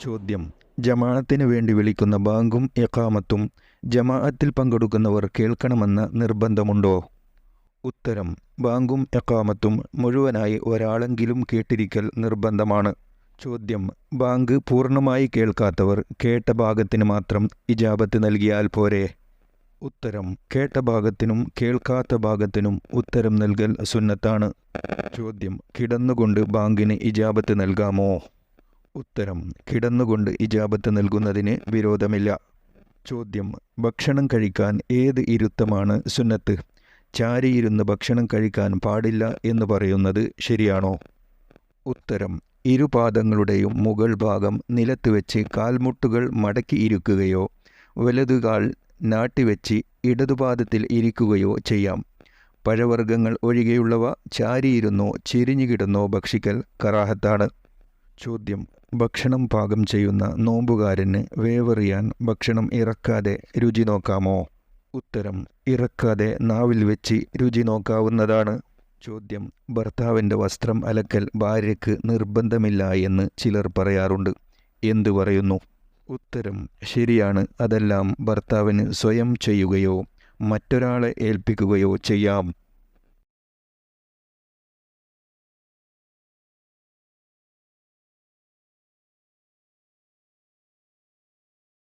ചോദ്യം. ജമാഅത്തിന് വേണ്ടി വിളിക്കുന്ന ബാങ്കും എക്കാമത്തും ജമാഅത്തിൽ പങ്കെടുക്കുന്നവർ കേൾക്കണമെന്ന് നിർബന്ധമുണ്ടോ? ഉത്തരം. ബാങ്കും എക്കാമത്തും മുഴുവനായി ഒരാളെങ്കിലും കേട്ടിരിക്കൽ നിർബന്ധമാണ്. ചോദ്യം. ബാങ്ക് പൂർണമായി കേൾക്കാത്തവർ കേട്ട ഭാഗത്തിന് മാത്രം ഇജാബത്ത് നൽകിയാൽ പോരെ? ഉത്തരം. കേട്ട ഭാഗത്തിനും കേൾക്കാത്ത ഭാഗത്തിനും ഉത്തരം നൽകൽ സുന്നത്താണ്. ചോദ്യം. കിടന്നുകൊണ്ട് ബാങ്കിന് ഇജാബത്ത് നൽകാമോ? ഉത്തരം. കിടന്നുകൊണ്ട് ഇജാബത്ത് നൽകുന്നതിന് വിരോധമില്ല. ചോദ്യം. ഭക്ഷണം കഴിക്കാൻ ഏത് ഇരുത്തമാണ് സുന്നത്ത്? ചാരിയിരുന്ന് ഭക്ഷണം കഴിക്കാൻ പാടില്ല എന്ന് പറയുന്നത് ശരിയാണോ? ഉത്തരം. ഇരുപാദങ്ങളുടെയും മുകൾ ഭാഗം നിലത്ത് വെച്ച് കാൽമുട്ടുകൾ മടക്കി ഇരിക്കുകയോ വലതുകാൽ നാട്ടിവെച്ച് ഇടതുപാദത്തിൽ ഇരിക്കുകയോ ചെയ്യാം. പഴവർഗങ്ങൾ ഒഴികെയുള്ളവ ചാരിയിരുന്നോ ചിരിഞ്ഞുകിടന്നോ ഭക്ഷിക്കൽ കറാഹത്താണ്. ചോദ്യം. ഭക്ഷണം പാകം ചെയ്യുന്ന നോമ്പുകാരന് വേവറിയാൻ ഭക്ഷണം ഇറക്കാതെ രുചി നോക്കാമോ? ഉത്തരം ഇറക്കാതെ നാവിൽ വെച്ച് രുചി നോക്കാവുന്നതാണ്. ചോദ്യം ഭർത്താവിന്റെ വസ്ത്രം അലക്കൽ ഭാര്യയ്ക്ക് നിർബന്ധമില്ല എന്ന് ചിലർ പറയാറുണ്ട്. എന്തു പറയുന്നു? ഉത്തരം ശരിയാണ് അതെല്ലാം ഭർത്താവിന് സ്വയം ചെയ്യുകയോ മറ്റൊരാളെ ഏൽപ്പിക്കുകയോ ചെയ്യാം.